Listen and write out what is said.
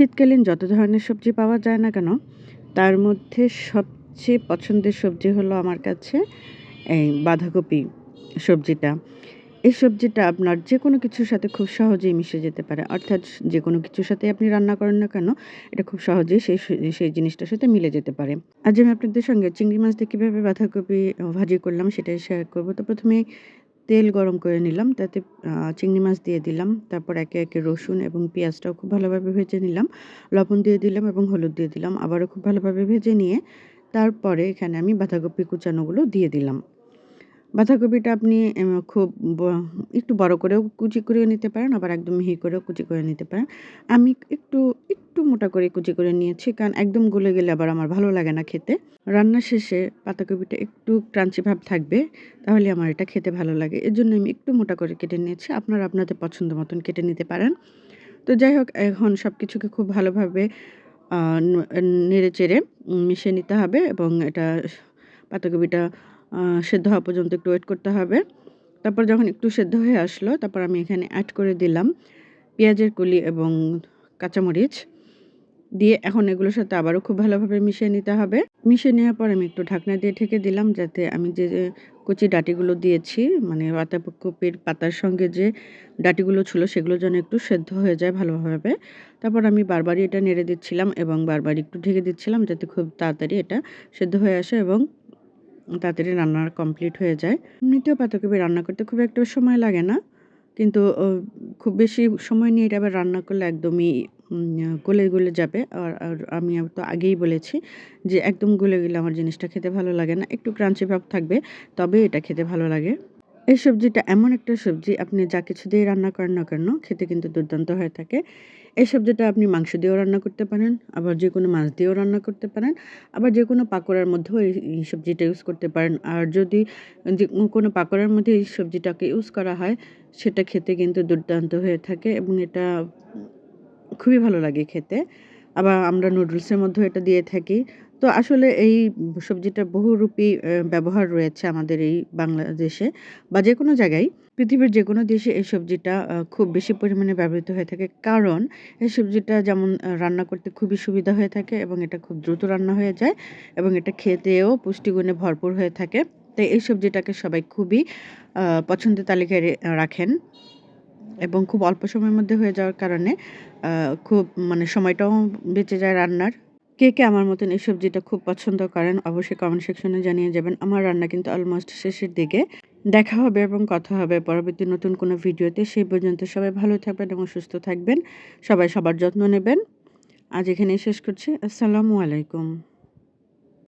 শীতকালীন যত ধরনের সবজি পাওয়া যায় না কেন, তার মধ্যে সবচেয়ে পছন্দের সবজি হলো আমার কাছে এই বাঁধাকপি সবজিটা। এই সবজিটা আপনার যে কোনো কিছুর সাথে খুব সহজেই মিশে যেতে পারে। অর্থাৎ যে কোনো কিছুর সাথে আপনি রান্না করেন না কেন, এটা খুব সহজেই সেই সেই জিনিসটার সাথে মিলে যেতে পারে। আজ আমি আপনাদের সঙ্গে চিংড়ি মাছ দিয়ে কীভাবে বাঁধাকপি ভাজি করলাম সেটাই শেয়ার করব। তো প্রথমে তেল গরম করে নিলাম, তাতে চিংড়ি মাছ দিয়ে দিলাম, তারপর একে একে রসুন এবং পেঁয়াজটাও খুব ভালোভাবে ভেজে নিলাম, লবণ দিয়ে দিলাম এবং হলুদ দিয়ে দিলাম, আবারও খুব ভালোভাবে ভেজে নিয়ে তারপরে এখানে আমি বাঁধাকপি কুচানোগুলো দিয়ে দিলাম। বাঁধাকপিটা আপনি খুব একটু বড় করেও কুচি করেও নিতে পারেন, আবার একদম মিহি করেও কুচি করে নিতে পারেন। আমি একটু একটু মোটা করে কুচি করে নিয়েছি, কারণ একদম গলে গেলে আবার আমার ভালো লাগে না খেতে। রান্না শেষে পাতাকপিটা একটু ক্রাঞ্চি ভাব থাকবে, তাহলে আমার এটা খেতে ভালো লাগে। এর জন্য আমি একটু মোটা করে কেটে নিয়েছি, আপনারা আপনাদের পছন্দ মতন কেটে নিতে পারেন। তো যাই হোক, এখন সব কিছুকে খুব ভালোভাবে নেড়ে চেড়ে মিশিয়ে নিতে হবে এবং এটা পাতাকপিটা সেদ্ধ হওয়া পর্যন্ত একটু ওয়েট করতে হবে। তারপর যখন একটু সেদ্ধ হয়ে আসলো, তারপর আমি এখানে অ্যাড করে দিলাম পেঁয়াজের কলি এবং কাঁচামরিচ। দিয়ে এখন এগুলোর সাথে আবারও খুব ভালোভাবে মিশিয়ে নিতে হবে। মিশিয়ে নেওয়ার পর আমি একটু ঢাকনা দিয়ে ঢেকে দিলাম যাতে আমি যে কচি ডাটিগুলো দিয়েছি মানে পাতাকপির পাতার সঙ্গে যে ডাটিগুলো ছিল সেগুলো যেন একটু সেদ্ধ হয়ে যায় ভালোভাবে। তারপর আমি বারবারই এটা নেড়ে দিচ্ছিলাম এবং বারবার একটু ঢেকে দিচ্ছিলাম যাতে খুব তাড়াতাড়ি এটা সেদ্ধ হয়ে আসে এবং তাড়াতাড়ি রান্না কমপ্লিট হয়ে যায়। এমনিতেও পাতাকপি রান্না করতে খুব একটা সময় লাগে না। কিন্তু খুব বেশি সময় নিয়ে এটা আবার রান্না করলে একদমই গলে গলে যাবে। আর আমি তো আগেই বলেছি যে একদম গলে গেলে আমার জিনিসটা খেতে ভালো লাগে না। একটু ক্রাঞ্চি ভাব থাকবে, তবে এটা খেতে ভালো লাগে। এই সবজিটা এমন একটা সবজি, আপনি যা কিছু দিয়ে রান্না করেন না কেন, খেতে কিন্তু দুর্দান্ত হয়ে থাকে। এই সবজিটা আপনি মাংস দিয়েও রান্না করতে পারেন, আবার যে কোনো মাছ দিয়েও রান্না করতে পারেন, আবার যে কোনো পাকোড়ার মধ্যেও এই সবজিটা ইউজ করতে পারেন। আর যদি যে কোনো পাকোড়ার মধ্যে এই সবজিটাকে ইউজ করা হয়, সেটা খেতে কিন্তু দুর্দান্ত হয়ে থাকে এবং এটা খুবই ভালো লাগে খেতে। আবার আমরা নুডলসের মধ্যেও এটা দিয়ে থাকি। তো আসলে এই সবজিটা বহুরূপী ব্যবহার রয়েছে আমাদের এই বাংলাদেশে বা যে কোনো জায়গায়। পৃথিবীর যে কোনো দেশে এই সবজিটা খুব বেশি পরিমাণে ব্যবহৃত হয়ে থাকে। কারণ এই সবজিটা যেমন রান্না করতে খুবই সুবিধা হয়ে থাকে এবং এটা খুব দ্রুত রান্না হয়ে যায় এবং এটা খেতেও পুষ্টিগুণে ভরপুর হয়ে থাকে। তাই এই সবজিটাকে সবাই খুবই পছন্দের তালিকায় রাখেন এবং খুব অল্প সময়ের মধ্যে হয়ে যাওয়ার কারণে খুব মানে সময়টাও বেঁচে যায় রান্নার। কে কে আমার মতন এই সবজিটা খুব পছন্দ করেন, অবশ্যই কমেন্ট সেকশনে জানিয়ে যাবেন। আমার রান্না কিন্তু অলমোস্ট শেষের দিকে। দেখা হবে এবং কথা হবে পরবর্তী নতুন কোনো ভিডিওতে। সেই পর্যন্ত সবাই ভালো থাকবেন এবং সুস্থ থাকবেন। সবাই সবার যত্ন নেবেন। আজ এখানেই শেষ করছি। আসসালামু আলাইকুম।